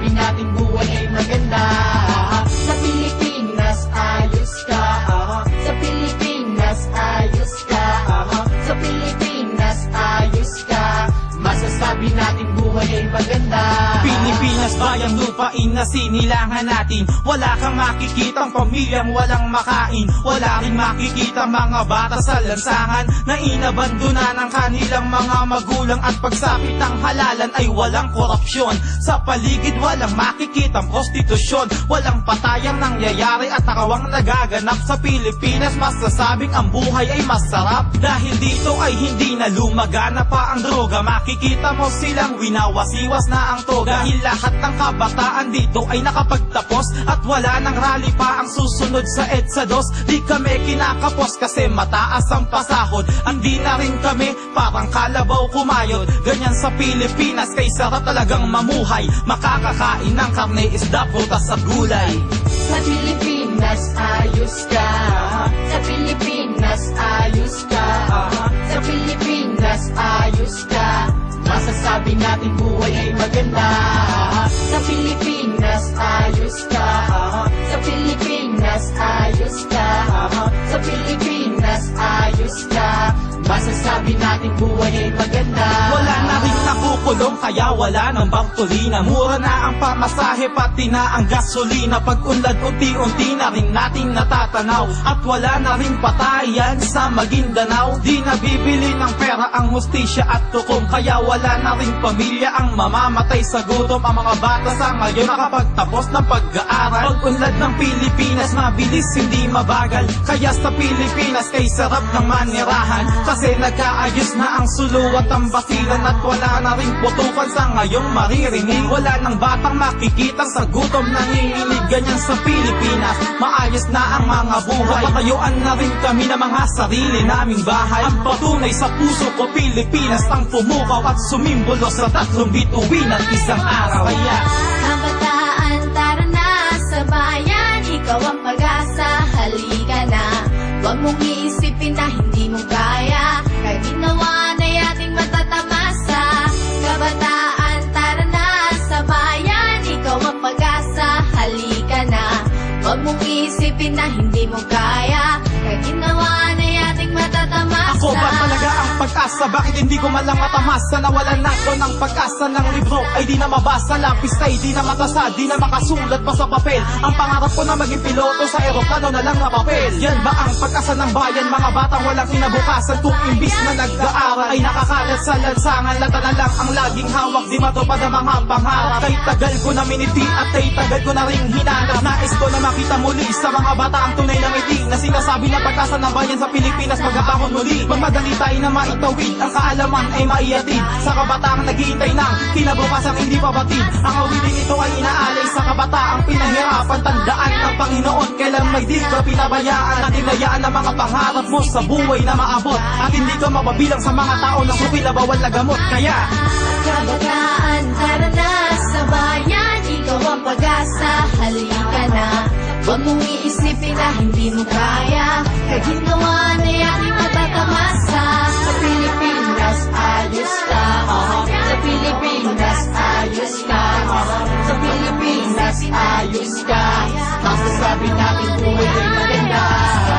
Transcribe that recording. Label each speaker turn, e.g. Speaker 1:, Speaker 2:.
Speaker 1: sabi nating buhay ay maganda. Sa Pilipinas ayos ka. Sa Pilipinas ayos ka. Sa Pilipinas ayos ka. Masasabi nating buhay ay maganda.
Speaker 2: Pilipinas bayang lupain na sinilangan natin. Wala kang makikitang pamilyang walang makain. Wala rin makikita mga bata sa lansangan. Na inabandona ng kanilang mga magulang At pagsapit ng halalan ay walang korupsyon. Sa paligid walang makikitang prostitusyon. Walang patayang nangyayari at nakawang nagaganap Sa Pilipinas. Masasabing ang buhay ay masarap. Dahil dito ay hindi na lumagana pa ang droga. Makikita mo silang winawasiwas na ang toga. Dahil lahat ng kabataan dito ay nakapagtapos. At wala nang rally pa ang susunod sa EDSA 2 Di kami kinakapos kasi mataas ang pasahod. Hindi na rin kami parang kalabaw kumayod. Ganyan sa Pilipinas kay sarap talagang mamuhay. Makakakain ng karne, isda, prutas at gulay.
Speaker 1: Sa Pilipinas, ayos ka. Sa Pilipinas, ayos ka. Sa Pilipinas, ayos ka Masasabi natin buhay ay maganda. Sa Pilipinas, ayos ka. Sa Pilipinas, ayos ka. Sa Pilipinas, ayos ka. Masasabi natin buhay ay maganda
Speaker 2: nakukulong kaya wala nang bartolina Mura na ang pamasahe pati na ang gasolina. Pag unlad unti-unti na rin natin natatanaw. At wala na rin patayan sa Maguindanao. Di nabibili ng pera ang hustisya at tukom Kaya wala na rin pamilya ang mamamatay sa gutom. Ang mga bata sa ngayon nakapagtapos ng pag-aaral. Pag unlad ng Pilipinas mabilis hindi mabagal. Kaya sa Pilipinas kay sarap ng manirahan. Kasi nagkaayos na ang sulu at ang basilan At wala na rin putukan sa ngayong maririnig. Wala nang batang makikita sa gutom nanginginig Ganyan sa Pilipinas Maayos na ang mga buhay. Patayuan na rin kami ng mga sarili naming bahay. Ang patunay sa puso ko Pilipinas Ang pumukaw at sumimbolo sa tatlong bituin at isang araw. Kaya
Speaker 3: Kabataan, tara na sa bayan. Ikaw ang pag-asa, halika na Huwag mong iisipin na hindi mo kaya pag-asa?
Speaker 2: Bakit hindi ko man lang? Nawalan na ako ng pag-asa ng libro? Ay di na mabasa, lapis ay di na matasa Di na makasulat pa sa papel. Ang pangarap ko na maging piloto sa eroplano na lang na papel. Yan ba ang pag-asa ng bayan? Mga batang walang kinabukasan? Kung imbis na nag-aaral ay nakakalat sa lansangan Lata na lang ang laging hawak. Di matupad ang mga pangarap. Kay tagal ko na miniti at kay tagal ko na ring hinanap. Nais ko na makita muli sa mga bata ang tunay na ngiti. Na sinasabi na pag-asa ng bayan sa Pilipinas Magkabahon muli. Magmadali tayo na maitawid Ang kaalaman ay maiatid. Sa kabataang naghihintay ng kinabukasan hindi pa batid. Ang awiting ito ay inaalay sa kabataang pinahirapan Tandaan ng Panginoon. Kailan may di ka pinabayaan? At hinayaan ang mga pangarap mo sa buhay na maabot. At hindi ka mapabilang sa mga tao na suki na bawal na gamot. Kaya
Speaker 3: Kabataan, tara na sa bayan. Ikaw ang pag-asa, halika na. Huwag mong iisipin na hindi mo kaya. Kahit
Speaker 1: ayos ka. Masasabi namin buhay ay maganda.